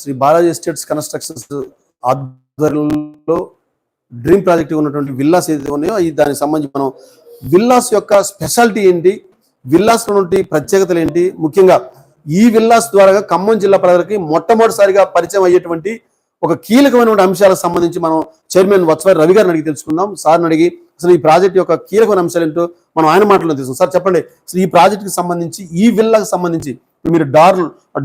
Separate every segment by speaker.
Speaker 1: Shri Balaji estates constructions ఆధ్వర్యంలో dream project ఉన్నటువంటి villas ఏదైతే ఉన్నాయో ఈ దానికి సంబంధించి మనం విల్లాస్ యొక్క స్పెషాలిటీ ఏంటి విల్లాస్ నుండి ప్రత్యేకతలు ఏంటి ముఖ్యంగా ఈ విల్లాస్ ద్వారా ఖమ్మం జిల్లా ప్రజలకి మొట్టమొదటిసారిగా పరిచయం అయ్యేటువంటి ఒక కీలకమైనటువంటి అంశాలకు సంబంధించి మనం చైర్మన్ వత్సవారి రవి గారిని అడిగి తెలుసుకుందాం. సార్ని అడిగి అసలు ఈ ప్రాజెక్ట్ యొక్క కీలకమైన అంశాలు ఏంటో మనం ఆయన మాటలో తెలుసుకుందాం. సార్ చెప్పండి అసలు ఈ ప్రాజెక్ట్కి సంబంధించి ఈ విల్లాకి సంబంధించి మీరు డార్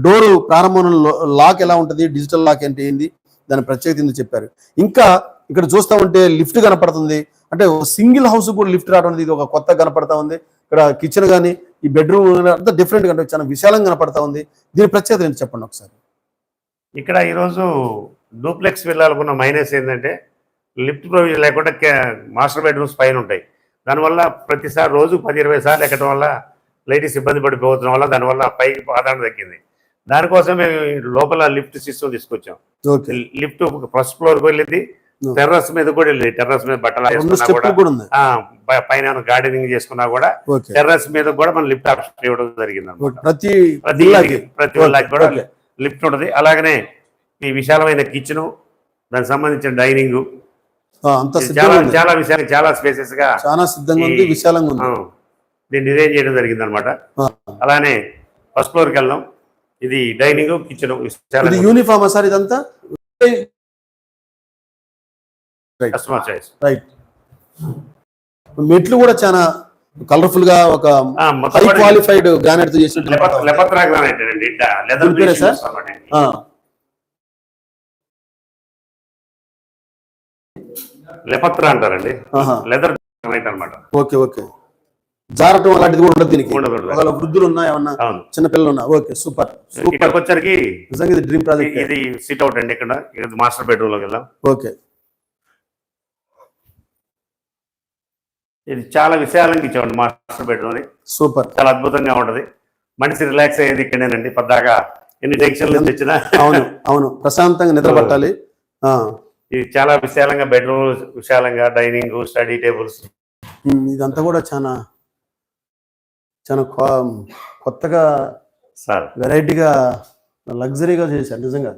Speaker 1: డోరు ప్రారంభంలో లాక్ ఎలా ఉంటుంది? డిజిటల్ లాక్ అంటే ఏంది? దాని ప్రత్యేకత ఏంది చెప్పారు. ఇంకా ఇక్కడ చూస్తా ఉంటే లిఫ్ట్ కనపడుతుంది. అంటే సింగిల్ హౌస్ కూడా లిఫ్ట్ రావడం ఇది ఒక కొత్త కనపడతా ఉంది. ఇక్కడ కిచెన్ కానీ ఈ బెడ్రూమ్ అంతా డిఫరెంట్ అంటే చాలా విశాలంగా కనపడతా ఉంది. దీని ప్రత్యేకత ఏంటి చెప్పండి ఒకసారి.
Speaker 2: ఇక్కడ ఈరోజు డూప్లెక్స్ వెళ్ళాలనుకున్న మైనస్ ఏంటంటే లిఫ్ట్ ప్రొవిజన్ లేకుండా మాస్టర్ బెడ్రూమ్స్ పైన ఉంటాయి. దానివల్ల ప్రతిసారి రోజు పది ఇరవై సార్లు ఎక్కడం వల్ల లేడీస్ ఇబ్బంది పడిపోవడం వల్ల దానివల్ల పైకి ఆదాయం తగ్గింది దానికోసం మేము లోపల లిఫ్ట్ సిస్టమ్ తీసుకొచ్చాం. లిఫ్ట్ ఫస్ట్ ఫ్లోర్కి వెళ్ళింది. టెర్రస్ మీద కూడా వెళ్ళింది. టెర్రస్ మీద బట్టలు వేసుకున్నా కూడా పైన గార్డెనింగ్ చేసుకున్నా కూడా టెర్రస్ మీద కూడా మనం లిఫ్ట్ ఆప్షన్ ఇవ్వడం జరిగింది.
Speaker 1: ప్రతి
Speaker 2: ప్రతి
Speaker 1: విల్లాకి.
Speaker 2: కూడా. లిఫ్ట్ ఉంటుంది. అలాగనే ఈ విశాలమైన కిచెన్ దానికి సంబంధించిన డైనింగ్ చాలా చాలా విశాల చాలా స్పేసెస్గా
Speaker 1: చాలా సిద్ధంగా ఉంది విశాలంగా ఉంది.
Speaker 2: దీన్ని డిజైన్ చేయడం జరిగింది అనమాట. అలానే ఫస్ట్ ఫ్లోర్కి వెళ్దాం ఇది డైనింగ్ కిచెన్
Speaker 1: ఇది యూనిఫామ్ సార్ ఇదంతా?
Speaker 2: Customer choice.
Speaker 1: రైట్ మెట్లు కూడా చాలా కలర్ఫుల్గా ఒక హై క్వాలిఫైడ్ గ్రానైట్తో చేసినట్టు
Speaker 2: లెపత్రా గ్రానైట్ అండి లెదర్
Speaker 1: సార్?
Speaker 2: లెపత్రా అంటారండి. లెదర్ గ్రానైట్ అనమాట
Speaker 1: ఓకే ఓకే. జారటం అలాంటిది కూడా ఉండదు దీనికి. ఒకవేళ వృద్ధులు ఉన్నా ఏమన్నా
Speaker 2: అవును.
Speaker 1: చిన్న పిల్లలు ఉన్నా ఓకే సూపర్. సూపర్.
Speaker 2: వచ్చరికి
Speaker 1: నిజంగా ఇది డ్రీమ్ ప్రాజెక్ట్
Speaker 2: ఇది సిట్ అవుట్ అండి ఇక్కడ. ఇది మాస్టర్ బెడ్రూమ్లోకి వెళ్దాం.
Speaker 1: ఓకే.
Speaker 2: ఇది చాలా విశాలంగా ఇచ్చామండి మాస్టర్ బెడ్రూమ్ అని
Speaker 1: సూపర్.
Speaker 2: చాలా అద్భుతంగా ఉంటది. మనిషి రిలాక్స్ అయ్యేది ఇక్కడేనండి. పద్దాకా ఎన్ని టెన్షన్లు తెచ్చినా.
Speaker 1: అవును అవును. ప్రశాంతంగా నిద్ర పట్టాలి. ఆ,
Speaker 2: ఇది చాలా విశాలంగా బెడ్రూమ్ విశాలంగా డైనింగ్ స్టడీ టేబుల్స్
Speaker 1: ఇదంతా కూడా చాలా చాలా కొత్తగా
Speaker 2: సార్.
Speaker 1: వెరైటీగా లగ్జరీగా చేశారు నిజంగా.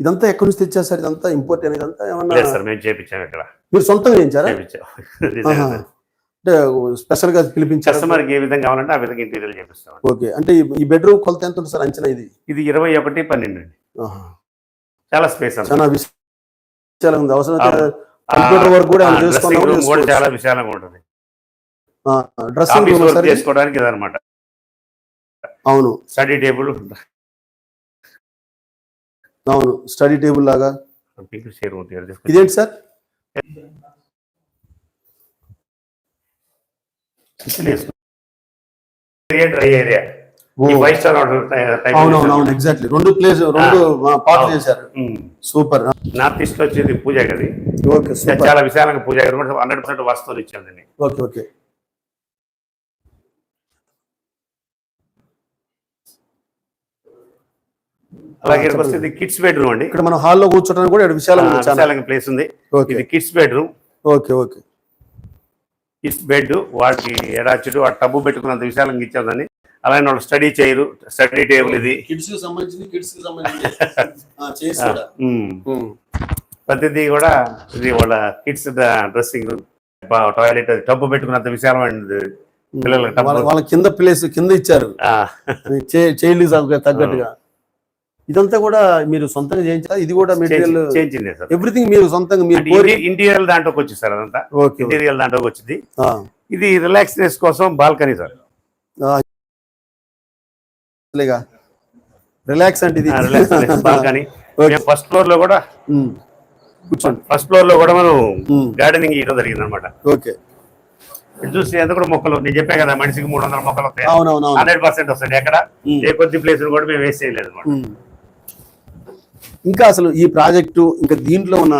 Speaker 1: ఇదంతా ఎక్కడి నుంచి తెచ్చారు సార్? ఇదంతా ఇంపోర్ట్ అనేది ఇదంతా ఏమన్నా
Speaker 2: సార్ మేము ఇక్కడ.
Speaker 1: మీరు సొంతంగా చేయించారా. అంటే స్పెషల్గా పిలిపించారు
Speaker 2: కస్టమర్కి ఏ విధంగా కావాలంటే ఆ విధంగా ఇంటీరియర్ చేపిస్తాం.
Speaker 1: ఓకే. అంటే ఈ- బెడ్రూమ్ కొలత ఎంత ఉంది సార్ అంచనా ఇది?
Speaker 2: ఇది ఇరవై ఒకటి పన్నెండు అండి. చాలా స్పేస్
Speaker 1: చాలా విశాలంగా ఉంది. అవసరం. కంప్యూటర్ వర్క్ కూడా
Speaker 2: చాలా. విశాలంగా ఉంటుంది.
Speaker 1: Dressing room?
Speaker 2: చేసుకోవడానికి ఇదనమాట
Speaker 1: అవును.
Speaker 2: స్టడీ టేబుల్
Speaker 1: అవును స్టడీ టేబుల్ లాగా. ఇదేంటి సార్?
Speaker 2: డ్రై ఏరియా
Speaker 1: ఓ,
Speaker 2: ఈ ఫైవ్ స్టార్ ఆర్డర్
Speaker 1: అవును అవును అవును ఎగ్జాక్ట్లీ రెండు ప్లేస్ రెండు. చేశారు. సూపర్.
Speaker 2: నార్త్ ఈస్ట్లో వచ్చేది పూజ గది.
Speaker 1: ఓకే
Speaker 2: చాలా విశాలంగా పూజ గది. హండ్రెడ్ పర్సెంట్ వస్తువులు ఇచ్చాం దీన్ని.
Speaker 1: Okay okay.
Speaker 2: అలాగే వస్తే ఇది కిడ్స్ బెడ్రూమ్ అండి.
Speaker 1: ఇక్కడ మనం హాల్లో కూర్చోడానికి కూడా విశాలంగా
Speaker 2: ప్లేస్ ఉంది
Speaker 1: ఓకే.
Speaker 2: ఇది kids bedroom
Speaker 1: okay okay.
Speaker 2: Kids bed వాటికి ఎడాచుడు ఆ టబ్బు పెట్టుకున్నంత విశాలంగా ఇచ్చాం దాన్ని. అలాగే వాళ్ళ స్టడీ చైరు స్టడీ టేబుల్ ఇది.
Speaker 1: కిడ్స్కి కిడ్స్కి సంబంధించి.
Speaker 2: ప్రతిదీ కూడా ఇది వాళ్ళ కిడ్స్ డ్రెస్సింగ్ టాయిలెట్ టబ్బు పెట్టుకున్నంత విశాలమైనది పిల్లలకు
Speaker 1: వాళ్ళ కింద ప్లేస్ కింద ఇచ్చారు.
Speaker 2: ఆ,
Speaker 1: చైల్డ్ తగ్గట్టుగా. ఇదంతా కూడా మీరు సొంతంగా చేయించారా ఇది కూడా మెటీరియల్
Speaker 2: సార్.
Speaker 1: ఎవ్రీథింగ్ మీరు సొంతంగా మీరు
Speaker 2: అంటే
Speaker 1: కోరి
Speaker 2: ఇంటీ- ఇంటీరియర్ దాంట్లోకి వచ్చింది సార్ అదంతా.
Speaker 1: ఓకే.
Speaker 2: ఇంటీరియర్ దాంట్లోకి వచ్చింది. ఇది రిలాక్స్నెస్ కోసం బాల్కనీ సార్.
Speaker 1: రిలాక్స్ అంటే ఇది.
Speaker 2: బాల్కనీ. ఫస్ట్ ఫ్లోర్లో కూడా.
Speaker 1: కూర్చోండి.
Speaker 2: ఫస్ట్ ఫ్లోర్లో కూడా మనం. గార్డెనింగ్ ఇవ్వడం జరిగింది అనమాట
Speaker 1: ఓకే
Speaker 2: చూసి ఎంత కూడా మొక్కలు నేను చెప్పా కదా మనిషికి మూడు వందల మొక్కలు వస్తాయి హండ్రెడ్ పర్సెంట్ వస్తాయి. ఎక్కడ. ఏ కొద్ది ప్లేస్ కూడా మేము వేస్ట్ చేయలేదు అనమాట.
Speaker 1: ఇంకా అసలు ఈ ప్రాజెక్టు ఇంకా దీంట్లో ఉన్న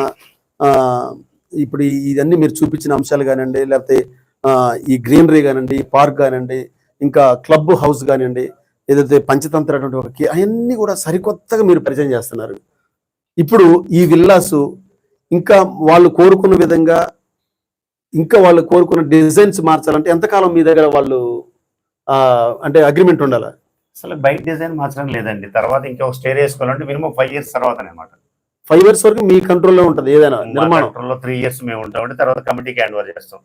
Speaker 1: ఇప్పుడు ఇదన్నీ మీరు చూపించిన అంశాలు కానివ్వండి లేకపోతే ఈ గ్రీనరీ కానివ్వండి పార్క్ కానివ్వండి ఇంకా క్లబ్ హౌస్ కానివ్వండి ఏదైతే పంచతంత్ర అటువంటి ఒక అవన్నీ కూడా సరికొత్తగా మీరు పరిచయం చేస్తున్నారు. ఇప్పుడు ఈ విల్లాసు ఇంకా వాళ్ళు కోరుకున్న విధంగా ఇంకా వాళ్ళు కోరుకున్న డిజైన్స్ మార్చాలంటే ఎంతకాలం మీ దగ్గర వాళ్ళు అంటే అగ్రిమెంట్ ఉండాలి?
Speaker 2: అసలు బయట డిజైన్ మార్చడం లేదండి. తర్వాత ఇంకొక స్టేర్ వేసుకోవాలంటే మినిమం ఫైవ్ ఇయర్స్ తర్వాత అనమాట
Speaker 1: ఫైవ్ ఇయర్స్ వరకు మీ కంట్రోల్లో ఉంటది ఏదైనా నిర్మాణం.
Speaker 2: లో త్రీ ఇయర్స్ మేము ఉంటామంటే తర్వాత కమిటీకి హ్యాండ్ ఓవర్ చేస్తాం.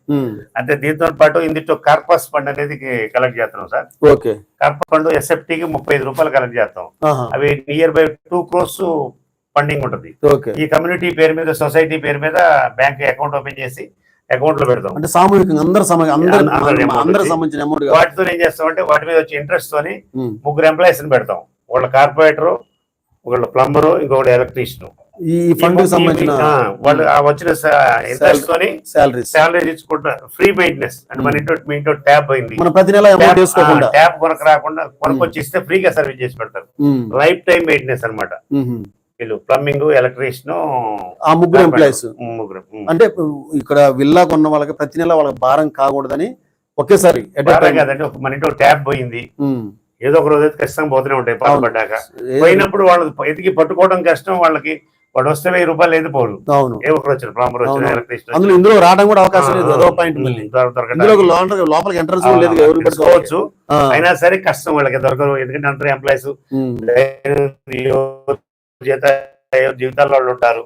Speaker 2: అంటే దీంతో పాటు ఇందులో కార్పస్ ఫండ్ అనేది కలెక్ట్ చేస్తున్నాం సార్.
Speaker 1: ఓకే.
Speaker 2: కార్పస్ ఫండ్ ఎస్ఎఫ్టీకి ముప్పై ఐదు రూపాయలు కలెక్ట్ చేస్తాం. అవి near by two crores funding ఉంటుంది. ఈ కమ్యూనిటీ పేరు మీద సొసైటీ పేరు మీద బ్యాంక్ అకౌంట్ ఓపెన్ చేసి అకౌంట్లో పెడతాం.
Speaker 1: అంటే సామూహికంగా అందరు సంబంధించిన అమౌంట్
Speaker 2: వాటితో ఏం చేస్తామంటే వాటి మీద వచ్చే ఇంట్రెస్ట్ తోని ముగ్గురు ఎంప్లాయీస్ని పెడతాం. వాళ్ళ కార్పొరేటర్ ఒకళ్ళు ప్లంబరు ఇంకొకటి ఎలక్ట్రీషియన్
Speaker 1: ఈ ఫండ్ సంబంధించిన
Speaker 2: వాళ్ళు వచ్చిన ఇంట్రెస్ట్ తోని
Speaker 1: శాలరీస్
Speaker 2: శాలరీ ఇచ్చుకుంటా ఫ్రీ మెయింటెనెన్స్ అంటే మన ఇంట్లో మీ ఇంట్లో ట్యాప్ అయింది.
Speaker 1: మన ప్రతి నెల
Speaker 2: ట్యాప్ కొనకు రాకుండా కొనుక్కొచ్చి ఇస్తే ఫ్రీగా సర్వీస్ చేసి పెడతారు. లైఫ్ టైం మెయింటెనెన్స్ అన్నమాట.
Speaker 1: ఉమ్,
Speaker 2: వీళ్ళు ప్లంబింగ్ ఎలక్ట్రీషియన్
Speaker 1: ఆ ముగ్గురు ఎంప్లాయీస్
Speaker 2: ముగ్గురు.
Speaker 1: అంటే ఇక్కడ విల్లా కొన్న వాళ్ళకి ప్రతి నెల వాళ్ళకి భారం కాకూడదని ఒకేసారి.
Speaker 2: కాదండి ఒక మన ఇంట్లో ట్యాప్ పోయింది. ఏదో ఒక రోజు అయితే ఖచ్చితంగా పోతూనే ఉంటాయి. పడ్డాక. పోయినప్పుడు వాళ్ళు ఎతికి పట్టుకోవడం కష్టం వాళ్ళకి వాడు వస్తే వెయ్యి రూపాయలు లేదు పోరు.
Speaker 1: అవును.
Speaker 2: ఏ ఒకరు వచ్చారు ప్లంబర్. ఎలక్ట్రీషియన్
Speaker 1: అందులో ఇందులో రావడం కూడా అవకాశం లేదు అదో పాయింట్ లోపలికి ఎంట్రన్స్ లేదు ఎవరు
Speaker 2: తెలుసుకోవచ్చు అయినా సరే కష్టం వాళ్ళకి దొరకదు ఎందుకంటే అందరూ ఎంప్లాయీస్ చేత జీవితాల్లో వాళ్ళు ఉంటారు.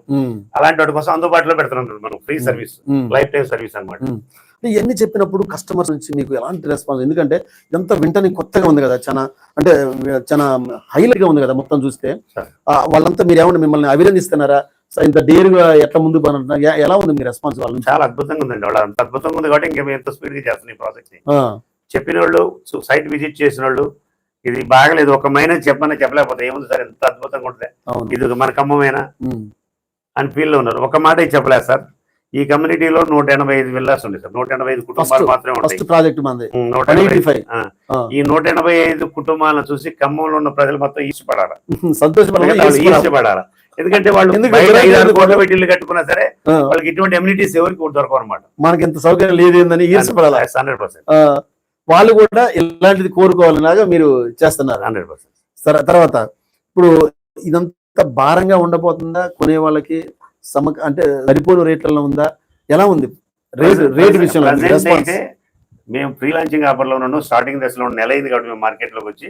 Speaker 2: అలాంటి వాటి కోసం అందుబాటులో పెడుతున్నాం మనం free. Service lifetime service అన్నమాట.
Speaker 1: ఇవన్నీ చెప్పినప్పుడు కస్టమర్స్ నుంచి మీకు ఎలాంటి రెస్పాన్స్? ఎందుకంటే ఇదంతా వింటని కొత్తగా ఉంది కదా చాలా అంటే చాలా హైలైట్గా ఉంది కదా మొత్తం చూస్తే. వాళ్ళంతా మీరు ఏమన్నా మిమ్మల్ని అభినందిస్తున్నారా? ఇంత డేరుగా ఎట్లా ముందు ఎలా ఉంది మీ రెస్పాన్స్ వాళ్ళ
Speaker 2: చాలా అద్భుతంగా ఉందండి వాళ్ళు అంత అద్భుతంగా ఉంది కాబట్టి ఇంకా మేము ఎంత స్పీడ్గా చేస్తున్నాం ఈ
Speaker 1: ప్రాజెక్ట్ని
Speaker 2: చెప్పిన వాళ్ళు సైట్ విజిట్ చేసిన వాళ్ళు ఇది బాగలేదు ఒక మైనస్ చెప్పమని చెప్పలేకపోతే ఏముంది సార్? ఎంత అద్భుతంగా ఉంటుంది. ఇది మన ఖమ్మమేనా? అని ఫీల్లో ఉన్నారు. ఒక మాట చెప్పలేదు సార్. ఈ కమ్యూనిటీలో నూట ఎనభై ఐదు విల్లాస్ ఉన్నాయి సార్. నూట ఎనభై ఐదు కుటుంబాలు మాత్రమే ఉంటాయి. ఈ నూట ఎనభై ఐదు కుటుంబాలను చూసి ఖమ్మంలో ఉన్న ప్రజలు మొత్తం ఈర్చిపడాలి
Speaker 1: సంతోషపడాలి.
Speaker 2: ఈర్చిపడాలి ఎందుకంటే వాళ్ళు ఐదు కోట్ల పెట్టి ఇల్లు కట్టుకున్నా సరే వాళ్ళకి ఇటువంటి ఎమ్యూనిటీస్ ఎవరికి దొరకవు అనమాట
Speaker 1: మనకి ఇంత సౌకర్యం లేదేందని ఈర్చపడాలి
Speaker 2: హండ్రెడ్ పర్సెంట్
Speaker 1: వాళ్ళు కూడా ఇలాంటిది కోరుకోవాలలాగా మీరు చేస్తున్నారు.
Speaker 2: Hundred percent.
Speaker 1: తర్వాత ఇప్పుడు ఇదంతా భారంగా ఉండబోతుందా? కొనే వాళ్ళకి సమ అంటే సరిపోను రేట్లలో ఉందా? ఎలా ఉంది? రేటు రేటు విషయంలో
Speaker 2: మేము ఫ్రీ లాంచింగ్ ఆఫర్లో ఉన్నాను స్టార్టింగ్ దశలో ఉన్న నెల అయింది కాబట్టి మేము మార్కెట్లోకి వచ్చి.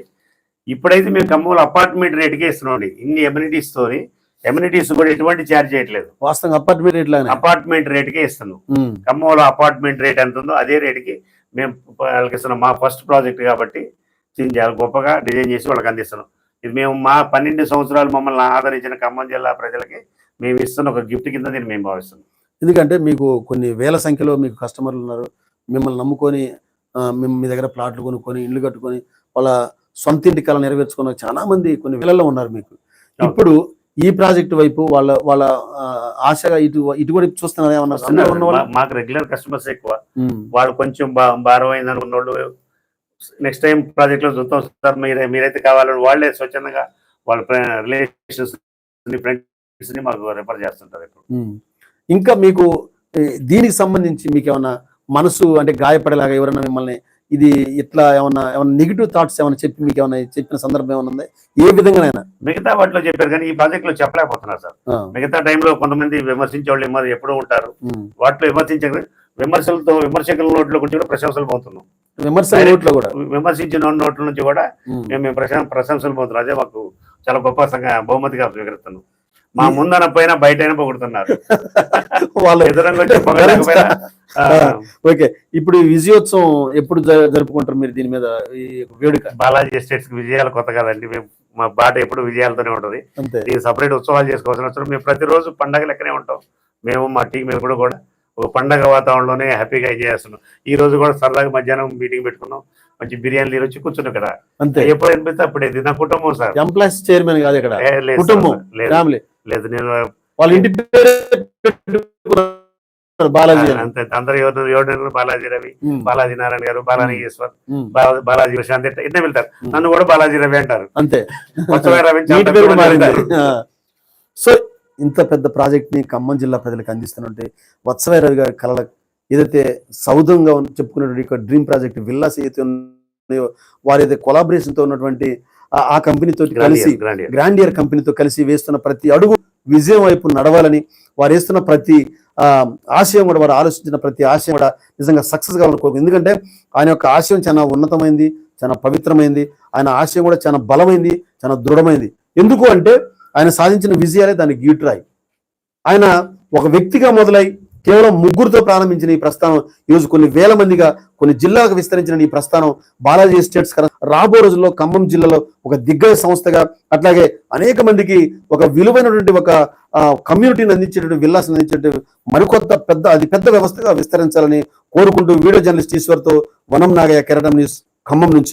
Speaker 2: ఇప్పుడైతే మేము ఖమ్మంలో అపార్ట్మెంట్ రేట్కే ఇస్తున్నాం ఇన్ని ఎమ్యూనిటీస్ తోని ఎమ్యూనిటీస్ కూడా ఎటువంటి ఛార్జ్ చేయట్లేదు.
Speaker 1: వాస్తవంగా అపార్ట్మెంట్ రేట్లానే
Speaker 2: అపార్ట్మెంట్ రేట్కే ఇస్తున్నాం.
Speaker 1: ఉమ్,
Speaker 2: ఖమ్మంలో అపార్ట్మెంట్ రేట్ ఎంత ఉందో అదే రేటుకి మేము వాళ్ళకి ఇస్తున్నాం మా ఫస్ట్ ప్రాజెక్ట్ కాబట్టి చాలా గొప్పగా డిజైన్ చేసి వాళ్ళకి అందిస్తున్నాం. ఇది మేము మా పన్నెండు సంవత్సరాలు మమ్మల్ని ఆదరించిన ఖమ్మం జిల్లా ప్రజలకి మేము ఇస్తున్న ఒక గిఫ్ట్ కింద దీన్ని మేము భావిస్తున్నాం.
Speaker 1: ఎందుకంటే మీకు కొన్ని వేల సంఖ్యలో మీకు కస్టమర్లు ఉన్నారు. మిమ్మల్ని నమ్ముకొని మేము మీ దగ్గర ప్లాట్లు కొనుక్కొని ఇల్లు కట్టుకొని వాళ్ళ సొంత ఇంటి కళ నెరవేర్చుకున్న చాలా మంది కొన్ని వేలలో ఉన్నారు మీకు. ఇప్పుడు ఈ ప్రాజెక్ట్ వైపు వాళ్ళ వాళ్ళ ఆశగా ఇటు ఇటు కూడా చూస్తున్నారు ఏమన్నా
Speaker 2: మాకు రెగ్యులర్ కస్టమర్స్ ఎక్కువ. వాళ్ళు కొంచెం బా- భారం అయింది అనుకున్న నెక్స్ట్ టైం ప్రాజెక్ట్లో చూద్దాం సార్ మీరే మీరైతే కావాలని వాళ్ళే స్వచ్ఛందంగా వాళ్ళ రిలేషన్స్ ఫ్రెండ్స్ని మాకు రిఫర్ చేస్తుంటారు ఇప్పుడు.
Speaker 1: ఇంకా మీకు దీనికి సంబంధించి మీకు ఏమన్నా మనసు అంటే గాయపడేలాగా ఎవరైనా మిమ్మల్ని ఇది ఇట్లా ఏమన్నా ఏమన్నా నెగిటివ్ థాట్స్ ఏమైనా చెప్పి మీకు ఏమైనా చెప్పిన సందర్భం ఏమైనా ఉందా? ఏ విధంగానైనా?
Speaker 2: మిగతా వాటిలో చెప్పారు కానీ ఈ ప్రాజెక్ట్లో చెప్పలేకపోతున్నారు సార్. మిగతా టైంలో కొంతమంది విమర్శించే వాళ్ళు ఎప్పుడూ ఉంటారు. వాటిలో విమర్శించే విమర్శలతో విమర్శకుల నోట్లో కొంచెం కూడా ప్రశంసలు పోతున్నాం.
Speaker 1: విమర్శల నోట్లో కూడా?
Speaker 2: విమర్శించిన నోట్ల నుంచి కూడా. మేము మేము ప్రశం ప్రశంసలు పోతున్నాం. అదే మాకు చాలా గొప్ప బహుమతిగా స్వీకరిస్తున్నాం. మా ముందన పోయినా బయట పొగుడుతున్నారు.
Speaker 1: వాళ్ళ
Speaker 2: ఎదురంగా
Speaker 1: ఓకే. ఇప్పుడు ఈ విజయోత్సవం ఎప్పుడు జరుపుకుంటారు మీరు దీని మీద ఈ వేడుక?
Speaker 2: బాలాజీ ఎస్టేట్స్కి విజయాలు కొత్త కాదండి. మేము మా బాట ఎప్పుడు విజయాలతోనే ఉంటది. ఈ సపరేట్ ఉత్సవాలు చేసుకోవాల్సిన అవసరం. మేము ప్రతిరోజు పండగ లెక్కనే ఉంటాం. మేము మా టీం ఎప్పుడు కూడా ఒక పండగ వాతావరణంలోనే హ్యాపీగా ఎంజాయ్ చేస్తున్నాం. ఈ రోజు కూడా సరదాగా మధ్యాహ్నం మీటింగ్ పెట్టుకున్నాం. మంచి బిర్యానీ వచ్చి కూర్చున్నాం ఇక్కడ.
Speaker 1: అంతే.
Speaker 2: ఎప్పుడు అనిపిస్తే అప్పుడు ఇది నా కుటుంబం సార్.
Speaker 1: ఎంప్లాయీస్ చైర్మన్ కాదు ఇక్కడ. కుటుంబం.
Speaker 2: లేదు. లేదు నేను
Speaker 1: వాళ్ళ ఇంటి బాలాజీ
Speaker 2: అందరు ఎవరు బాలాజీ రవి బాలాజీ నారాయణ గారు బాలాజీ ఈశ్వర్
Speaker 1: ఉమ్,
Speaker 2: బాలా- బాలాజీ ప్రశాంత్ ఇట్లా వెళ్తారు. నన్ను కూడా బాలాజీ రవి అంటారు.
Speaker 1: అంతే.
Speaker 2: రవి.
Speaker 1: సో ఇంత పెద్ద ప్రాజెక్ట్ని ఖమ్మం జిల్లా ప్రజలకు అందిస్తున్నట్టు వత్సవాయి గారి కళల ఏదైతే సౌధంగా ఉన్న- చెప్పుకున్నటువంటి డ్రీమ్ ప్రాజెక్ట్ విల్లాస్ ఏదైతే ఉన్నాయో వారి ఏదైతే కొలాబరేషన్తో ఉన్నటువంటి ఆ- కంపెనీతో కలిసి.
Speaker 2: గ్రాండియర్
Speaker 1: కంపెనీతో కలిసి వేస్తున్న ప్రతి అడుగు విజయం వైపు నడవాలని వారు వేస్తున్న ప్రతి ఆశయం కూడా వారు ఆలోచించిన ప్రతి ఆశయం కూడా నిజంగా సక్సెస్ కావాలని కోరుకు ఎందుకంటే ఆయన యొక్క ఆశయం చాలా ఉన్నతమైంది చాలా పవిత్రమైంది. ఆయన ఆశయం కూడా చాలా బలమైంది చాలా దృఢమైంది. ఎందుకు అంటే ఆయన సాధించిన విజయాలే దాన్ని గీటురాయి. ఆయన ఒక వ్యక్తిగా మొదలై కేవలం ముగ్గురుతో ప్రారంభించిన ఈ ప్రస్థానం ఈరోజు కొన్ని వేల మందిగా కొన్ని జిల్లాలకు విస్తరించిన ఈ ప్రస్థానం బాలాజీ ఎస్టేట్స్ రాబో రోజుల్లో ఖమ్మం జిల్లాలో ఒక దిగ్గజ సంస్థగా అట్లాగే అనేక మందికి ఒక విలువైనటువంటి ఒక కమ్యూనిటీని అందించేటువంటి విల్లాసం అందించేటువంటి మరికొత్త పెద్ద అది పెద్ద వ్యవస్థగా విస్తరించాలని కోరుకుంటూ వీడియో జర్నలిస్ట్ ఈశ్వర్తో వనం నాగయ్య కెరటం న్యూస్ ఖమ్మం నుంచి.